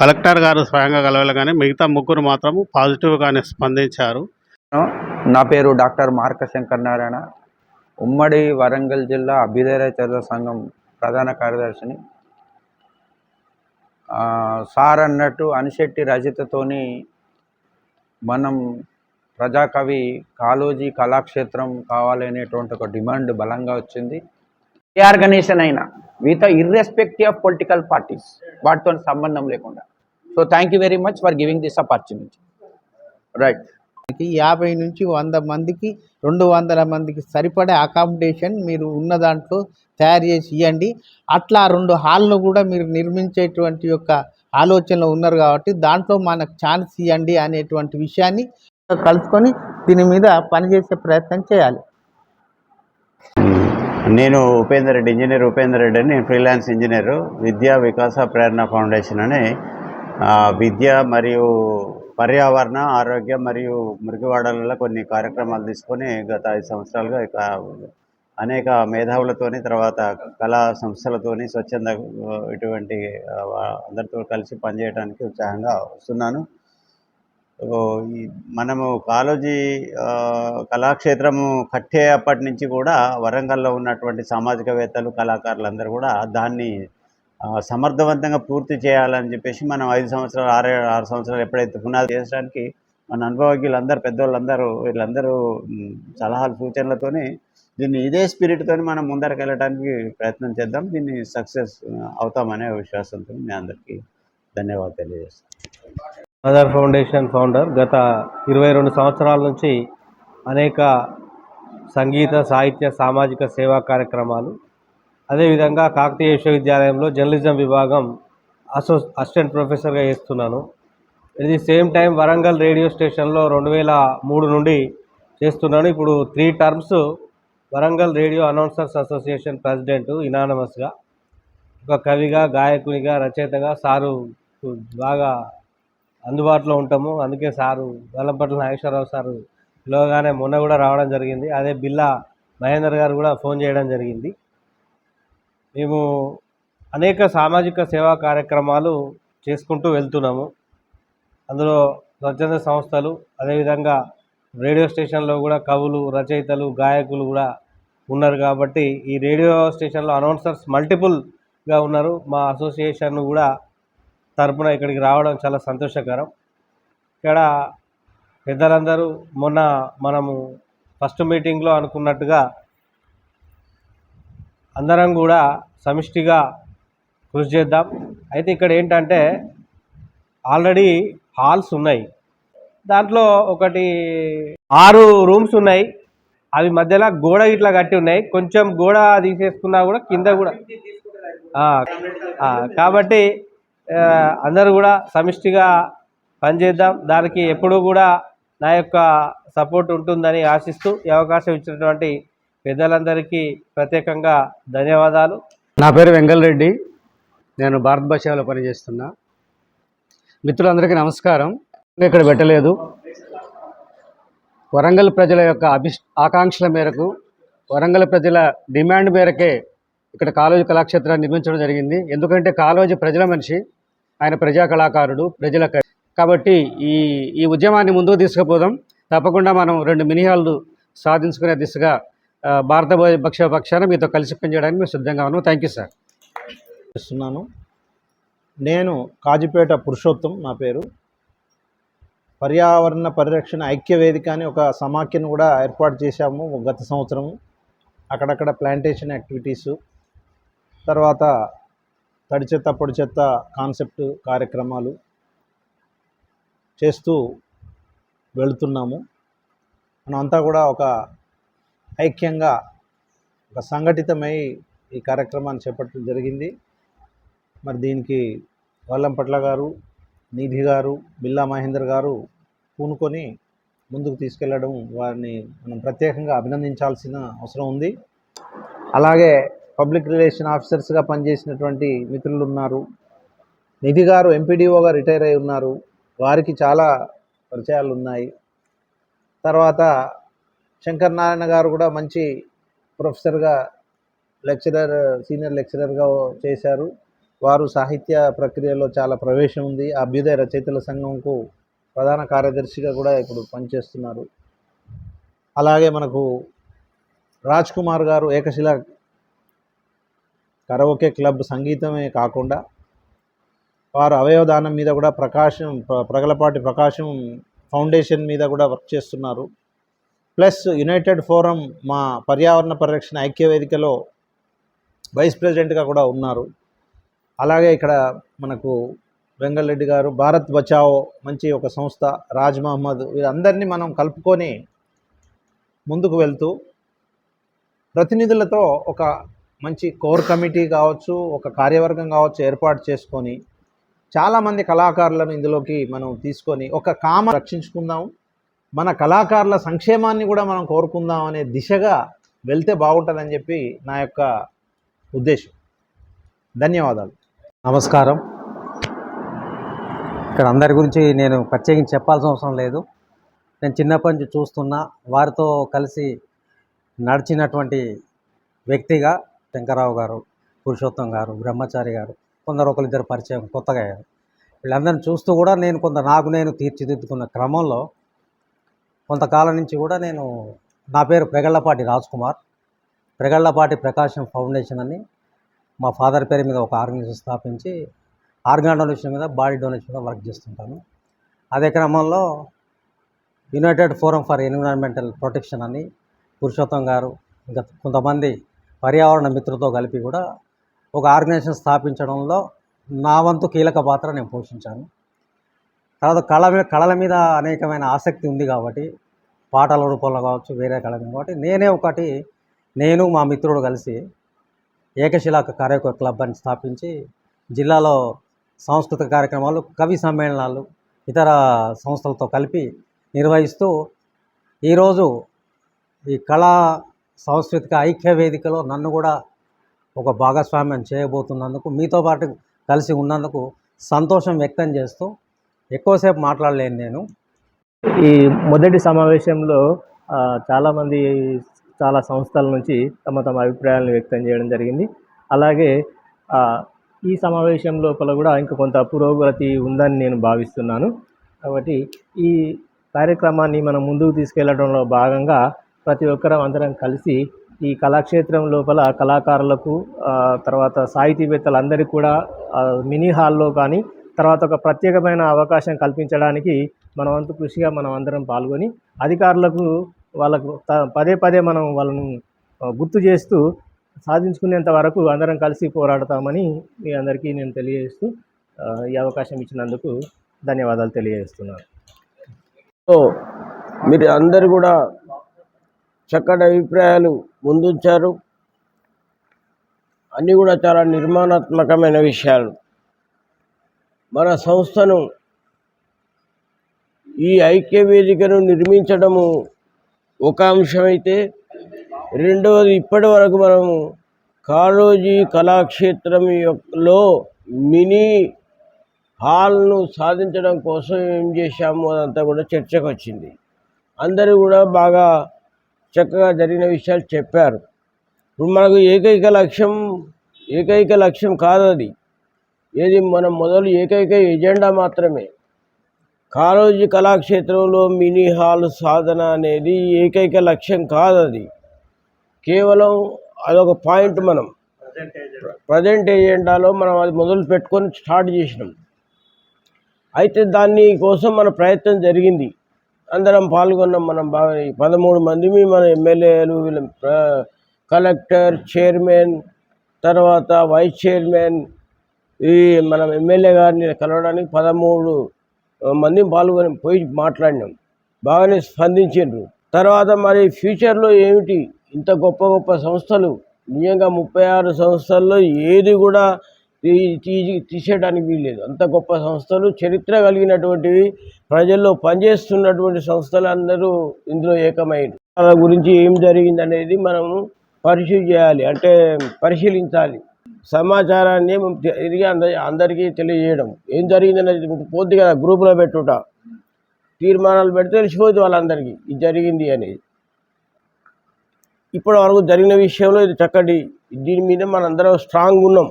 Collector గారు స్వయంగా కలవగానే మిగతా ముగ్గురు మాత్రం పాజిటివ్గానే స్పందించారు. నా పేరు డాక్టర్ మార్క శంకర్ నారాయణ. ఉమ్మడి వరంగల్ జిల్లా అభ్యుదయ సంఘం ప్రధాన కార్యదర్శిని. సార్ అన్నట్టు అనిశెట్టి రజితతోని మనం ప్రజాకవి కాళోజీ కళాక్షేత్రం కావాలనేటువంటి ఒక డిమాండ్ బలంగా వచ్చింది. ఏ ఆర్గనైజేషన్ అయినా with irrespective of political parties వాటితో సంబంధం లేకుండా. So thank you very much for giving this opportunity right యాభై నుంచి వంద మందికి రెండు వందల మందికి సరిపడే అకామిడేషన్ మీరు ఉన్న దాంట్లో తయారు చేసి ఇవ్వండి అట్లా రెండు హాల్ను కూడా మీరు నిర్మించేటువంటి యొక్క ఆలోచనలో ఉన్నారు కాబట్టి దాంట్లో మనకు ఛాన్స్ ఇవ్వండి అనేటువంటి విషయాన్ని కలుసుకొని దీని మీద పనిచేసే ప్రయత్నం చేయాలి. నేను ఉపేందర్ రెడ్డి ఇంజనీర్ ఉపేందర్ రెడ్డి అని నేను ఫ్రీలాన్స్ ఇంజనీర్. విద్యా వికాస ప్రేరణ ఫౌండేషన్ అని విద్య మరియు పర్యావరణ ఆరోగ్య మరియు మురికివాడలలో కొన్ని కార్యక్రమాలు తీసుకొని గత ఐదు సంవత్సరాలుగా ఇక అనేక మేధావులతోని తర్వాత కళా సంస్థలతోని స్వచ్ఛంద ఇటువంటి అందరితో కలిసి పనిచేయడానికి ఉత్సాహంగా వస్తున్నాను. ఈ మనము కాలోజీ కళాక్షేత్రము కట్టే అప్పటి నుంచి కూడా వరంగల్లో ఉన్నటువంటి సామాజికవేత్తలు కళాకారులందరూ కూడా దాన్ని సమర్థవంతంగా పూర్తి చేయాలని చెప్పేసి మనం ఐదు సంవత్సరాలు ఆరు ఆరు సంవత్సరాలు ఎప్పుడైతే పునాది చేసడానికి మన అనుభవజ్ఞులందరూ పెద్దోళ్ళందరూ వీళ్ళందరూ సలహాలు సూచనలతోని దీన్ని ఇదే స్పిరిట్తోని మనం ముందరకు వెళ్ళడానికి ప్రయత్నం చేద్దాం. దీన్ని సక్సెస్ అవుతామనే విశ్వాసంతో మీ అందరికీ ధన్యవాదాలు తెలియజేస్తాను. మదర్ ఫౌండేషన్ ఫౌండర్ గత ఇరవై రెండు సంవత్సరాల నుంచి అనేక సంగీత సాహిత్య సామాజిక సేవా కార్యక్రమాలు. అదేవిధంగా కాకతీయ విశ్వవిద్యాలయంలో జర్నలిజం విభాగం అసో అసిస్టెంట్ ప్రొఫెసర్గా చేస్తున్నాను. ఇది the same time Warangal radio స్టేషన్లో రెండు వేల మూడు నుండి చేస్తున్నాను. ఇప్పుడు three terms Warangal radio announcers association president ఇనానమస్గా ఒక కవిగా గాయకునిగా రచయితగా సారు బాగా అందుబాటులో ఉంటాము. అందుకే సారు వెల్లంపట్ల నాగేశ్వరరావు సారు పిలవగానే మొన్న కూడా రావడం జరిగింది. అదే బిల్లా మహేందర్ గారు కూడా ఫోన్ చేయడం జరిగింది. మేము అనేక సామాజిక సేవా కార్యక్రమాలు చేసుకుంటూ వెళ్తున్నాము. అందులో స్వచ్ఛంద సంస్థలు అదేవిధంగా రేడియో స్టేషన్లో కూడా కవులు రచయితలు గాయకులు కూడా ఉన్నారు కాబట్టి ఈ రేడియో స్టేషన్లో అనౌన్సర్స్ మల్టిపుల్గా ఉన్నారు. మా అసోసియేషన్ కూడా తరపున ఇక్కడికి రావడం చాలా సంతోషకరం. ఇక్కడ పెద్దలందరూ మొన్న మనము ఫస్ట్ మీటింగ్లో అనుకున్నట్టుగా అందరం కూడా సమిష్టిగా కృషి చేద్దాం. అయితే ఇక్కడ ఏంటంటే ఆల్రెడీ హాల్స్ ఉన్నాయి. దాంట్లో ఒకటి ఆరు రూమ్స్ ఉన్నాయి. అవి మధ్యలో గోడ ఇట్లా కట్టి ఉన్నాయి. కొంచెం గోడ తీసేసుకున్నా కూడా కింద కూడా కాబట్టి అందరూ కూడా సమిష్టిగా పనిచేద్దాం. దానికి ఎప్పుడూ కూడా నా యొక్క సపోర్ట్ ఉంటుందని ఆశిస్తూ ఈ అవకాశం ఇచ్చినటువంటి పెద్దలందరికీ ప్రత్యేకంగా ధన్యవాదాలు. నా పేరు వెంగళరెడ్డి నేను భారత భాషలో పనిచేస్తున్నా. మిత్రులందరికీ నమస్కారం. ఇక్కడ పెట్టలేదు. వరంగల్ ప్రజల యొక్క అభిష్ ఆకాంక్షల మేరకు వరంగల్ ప్రజల డిమాండ్ మేరకే ఇక్కడ కాలేజీ కళాక్షేత్రాన్ని నిర్మించడం జరిగింది. ఎందుకంటే కాలేజీ ప్రజల మనిషి. ఆయన ప్రజా కళాకారుడు ప్రజల కాబట్టి ఈ ఈ ఉద్యమాన్ని ముందుకు తీసుకుపోదాం. తప్పకుండా మనం రెండు మినిహాలు సాధించుకునే దిశగా భారత పక్ష పక్షాన మీతో కలిసి పనిచేయడానికి మేము సిద్ధంగా ఉన్నాం. Thank you sir. చేస్తున్నాను. నేను కాజిపేట పురుషోత్తం నా పేరు. పర్యావరణ పరిరక్షణ ఐక్య వేదిక అని ఒక సమాఖ్యను కూడా ఏర్పాటు చేశాము గత సంవత్సరం అక్కడక్కడ ప్లాంటేషన్ యాక్టివిటీసు. తర్వాత తడి చెత్త పొడి చెత్త కాన్సెప్ట్ కార్యక్రమాలు చేస్తూ వెళుతున్నాము. మనం అంతా కూడా ఒక ఐక్యంగా ఒక సంఘటితమై ఈ కార్యక్రమాన్ని చేపట్టడం జరిగింది. మరి దీనికి వల్లంపట్ల గారు నిధి గారు బిల్లా మహేందర్ గారు పూనుకొని ముందుకు తీసుకెళ్ళడం వారిని మనం ప్రత్యేకంగా అభినందించాల్సిన అవసరం ఉంది. అలాగే పబ్లిక్ రిలేషన్ ఆఫీసర్స్గా పనిచేసినటువంటి మిత్రులు ఉన్నారు నిధి గారు ఎంపీడీఓగా రిటైర్ అయి ఉన్నారు. వారికి చాలా పరిచయాలు ఉన్నాయి తర్వాత శంకర్ నారాయణ గారు కూడా మంచి ప్రొఫెసర్గా లెక్చరర్ సీనియర్ లెక్చరర్గా చేశారు. వారు సాహిత్య ప్రక్రియలో చాలా ప్రవేశం ఉంది. ఆ అభ్యుదయ రచయితల సంఘంకు ప్రధాన కార్యదర్శిగా కూడా ఇప్పుడు పనిచేస్తున్నారు. అలాగే మనకు రాజ్ కుమార్ గారు ఏకశిల కరవకే క్లబ్ సంగీతమే కాకుండా వారు అవయవదానం మీద కూడా ప్రకాశం ప్ర- ప్రగలపాటి ప్రకాశం ఫౌండేషన్ మీద కూడా వర్క్ చేస్తున్నారు. ప్లస్ యునైటెడ్ ఫోరం మా పర్యావరణ పరిరక్షణ ఐక్య వేదికలో వైస్ ప్రెసిడెంట్గా కూడా ఉన్నారు. అలాగే ఇక్కడ మనకు వెంగళరెడ్డి గారు భారత్ బచావో మంచి ఒక సంస్థ రాజ్ మహమ్మద్ వీరందరినీ మనం కలుపుకొని ముందుకు వెళ్తూ ప్రతినిధులతో ఒక మంచి కోర్ కమిటీ కావచ్చు ఒక కార్యవర్గం కావచ్చు ఏర్పాటు చేసుకొని చాలామంది కళాకారులను ఇందులోకి మనం తీసుకొని ఒక కామ రక్షించుకుందాం మన కళాకారుల సంక్షేమాన్ని కూడా మనం కోరుకుందాం అనే దిశగా వెళ్తే బాగుంటుందని చెప్పి నా యొక్క ఉద్దేశం. ధన్యవాదాలు. నమస్కారం. ఇక్కడ అందరి గురించి నేను ప్రత్యేకించి చెప్పాల్సిన అవసరం లేదు. నేను చిన్నప్పటి నుంచి చూస్తున్నా వారితో కలిసి నడిచినటువంటి వ్యక్తిగా శంకరరావు గారు పురుషోత్తం గారు బ్రహ్మచారి గారు కొందరు ఒకరిద్దరు పరిచయం కొత్తగా అయ్యారు. వీళ్ళందరిని చూస్తూ కూడా నేను కొంత నాకు నేను తీర్చిదిద్దుకున్న క్రమంలో కొంతకాలం నుంచి కూడా నేను నా పేరు ప్రగళ్ళపాటి రాజ్ కుమార్ ప్రగళ్ళపాటి ప్రకాశం ఫౌండేషన్ అని మా ఫాదర్ పేరు మీద ఒక ఆర్గనైజేషన్ స్థాపించి ఆర్గాన్ డొనేషన్ మీద బాడీ డొనేషన్ మీద వర్క్ చేస్తుంటాను. అదే క్రమంలో united forum for environmental protection అని పురుషోత్తం గారు ఇంకా కొంతమంది పర్యావరణ మిత్రతో కలిపి కూడా ఒక ఆర్గనైజేషన్ స్థాపించడంలో నా వంతు కీలక పాత్ర నేను పోషించాను. తర్వాత కళ మీద కళల మీద అనేకమైన ఆసక్తి ఉంది కాబట్టి పాటల రూపంలో కావచ్చు వేరే కళ మీద కాబట్టి నేనే ఒకటి నేను మా మిత్రుడు కలిసి ఏకశిలాక కార్యక్రమ క్లబ్ అని స్థాపించి జిల్లాలో సాంస్కృతిక కార్యక్రమాలు కవి సమ్మేళనాలు ఇతర సంస్థలతో కలిపి నిర్వహిస్తూ ఈరోజు ఈ కళా సాంస్కృతిక ఐక్య వేదికలో నన్ను కూడా ఒక భాగస్వామ్యం చేయబోతున్నందుకు మీతో పాటు కలిసి ఉన్నందుకు సంతోషం వ్యక్తం చేస్తూ ఎక్కువసేపు మాట్లాడలేను నేను. ఈ మొదటి సమావేశంలో చాలామంది చాలా సంస్థల నుంచి తమ తమ అభిప్రాయాలను వ్యక్తం చేయడం జరిగింది. అలాగే ఈ సమావేశం లోపల కూడా ఇంకా కొంత పురోగతి ఉందని నేను భావిస్తున్నాను. కాబట్టి ఈ కార్యక్రమాన్ని మనం ముందుకు తీసుకెళ్ళడంలో భాగంగా ప్రతి ఒక్కరం అందరం కలిసి ఈ కళాక్షేత్రం లోపల కళాకారులకు తర్వాత సాహితీవేత్తలందరికీ కూడా మినీ హాల్లో కానీ తర్వాత ఒక ప్రత్యేకమైన అవకాశం కల్పించడానికి మన వంతు కృషిగా మనం అందరం పాల్గొని అధికారులకు వాళ్ళకు త- పదే పదే మనం వాళ్ళను గుర్తు చేస్తూ సాధించుకునేంత వరకు అందరం కలిసి పోరాడతామని మీ అందరికీ నేను తెలియజేస్తూ ఈ అవకాశం ఇచ్చినందుకు ధన్యవాదాలు తెలియజేస్తున్నాను. సో మీరు అందరు కూడా చక్కటి అభిప్రాయాలు ముందుంచారు. అన్నీ కూడా చాలా నిర్మాణాత్మకమైన విషయాలు. మన సంస్థను ఈ ఐక్య వేదికను నిర్మించడము ఒక అంశమైతే రెండవది ఇప్పటి వరకు మనము కాళోజీ కళాక్షేత్రం యొక్కలో మినీ హాల్ను సాధించడం కోసం ఏం చేశాము అదంతా కూడా చర్చకు వచ్చింది అందరూ కూడా బాగా చక్కగా జరిగిన విషయాలు చెప్పారు. ఇప్పుడు మనకు ఏకైక లక్ష్యం ఏకైక లక్ష్యం కాదు అది ఏది మనం మొదలు ఏకైక ఎజెండా మాత్రమే. కాలోజీ కళాక్షేత్రంలో మినీ హాల్ సాధన అనేది ఏకైక లక్ష్యం కాదు అది కేవలం అదొక పాయింట్ మనం. ప్రజెంట్ ఏజెండాలో మనం అది మొదలు పెట్టుకొని స్టార్ట్ చేసినాం. అయితే దాన్ని కోసం మన ప్రయత్నం జరిగింది. అందరం పాల్గొన్నాం మనం బాగా. పదమూడు మంది మన ఎమ్మెల్యేలు వీళ్ళ కలెక్టర్ చైర్మన్ తర్వాత వైస్ చైర్మన్ ఈ మనం ఎమ్మెల్యే గారిని కలవడానికి పదమూడు మంది పాల్గొని పోయి మాట్లాడినాం. బాగానే స్పందించిండ్రు. తర్వాత మరి ఫ్యూచర్లో ఏమిటి? ఇంత గొప్ప గొప్ప సంస్థలు నిజంగా ముప్పై ఆరు సంస్థల్లో ఏది కూడా తీసేయడానికి వీల్లేదు. అంత గొప్ప సంస్థలు చరిత్ర కలిగినటువంటివి ప్రజల్లో పనిచేస్తున్నటువంటి సంస్థలు అందరూ ఇందులో ఏకమైనవి వాళ్ళ గురించి ఏం జరిగింది అనేది మనము పరిశీలి చేయాలి అంటే పరిశీలించాలి. సమాచారాన్ని తిరిగి అంద అందరికీ తెలియజేయడం. ఏం జరిగిందనేది పోద్ది కదా గ్రూపులో పెట్టుట. తీర్మానాలు పెడితే తెలిసిపోద్ది వాళ్ళందరికీ ఇది జరిగింది అనేది. ఇప్పటి వరకు జరిగిన విషయంలో ఇది చక్కటి దీని మీద మనందరం స్ట్రాంగ్ ఉన్నాం.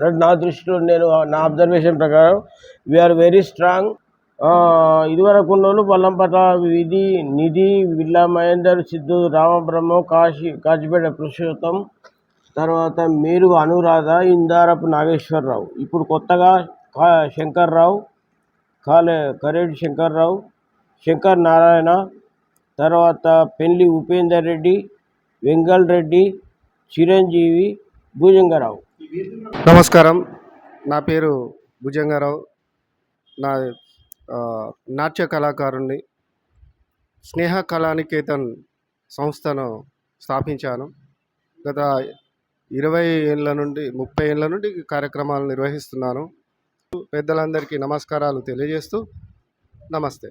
నా దృష్టిలో నేను నా అబ్జర్వేషన్ ప్రకారం వీఆర్ వెరీ స్ట్రాంగ్ ఇదివరకు ఉన్నోళ్ళు వాళ్ళు వల్లంపట విధి నిధి విల్లా మహేందర్ సిద్ధు రామబ్రహ్మ కాశీ కాచిపేట పురుషోత్తం తర్వాత మీరు అనురాధ ఇందారపు నాగేశ్వరరావు. ఇప్పుడు కొత్తగా కా శంకర్రావు కాలే కరేడి శంకర్రావు శంకర్ నారాయణ తర్వాత పెళ్ళి ఉపేందర్ రెడ్డి వెంగల్ రెడ్డి చిరంజీవి భుజంగరావు. నమస్కారం. నా పేరు భుజంగారావు. నా నాట్య కళాకారుణ్ణి స్నేహ కళానికేతన్ సంస్థను స్థాపించాను. గత ఇరవై ఏళ్ళ నుండి ముప్పై ఏళ్ళ నుండి కార్యక్రమాలు నిర్వహిస్తున్నాను. పెద్దలందరికీ నమస్కారాలు తెలియజేస్తూ నమస్తే.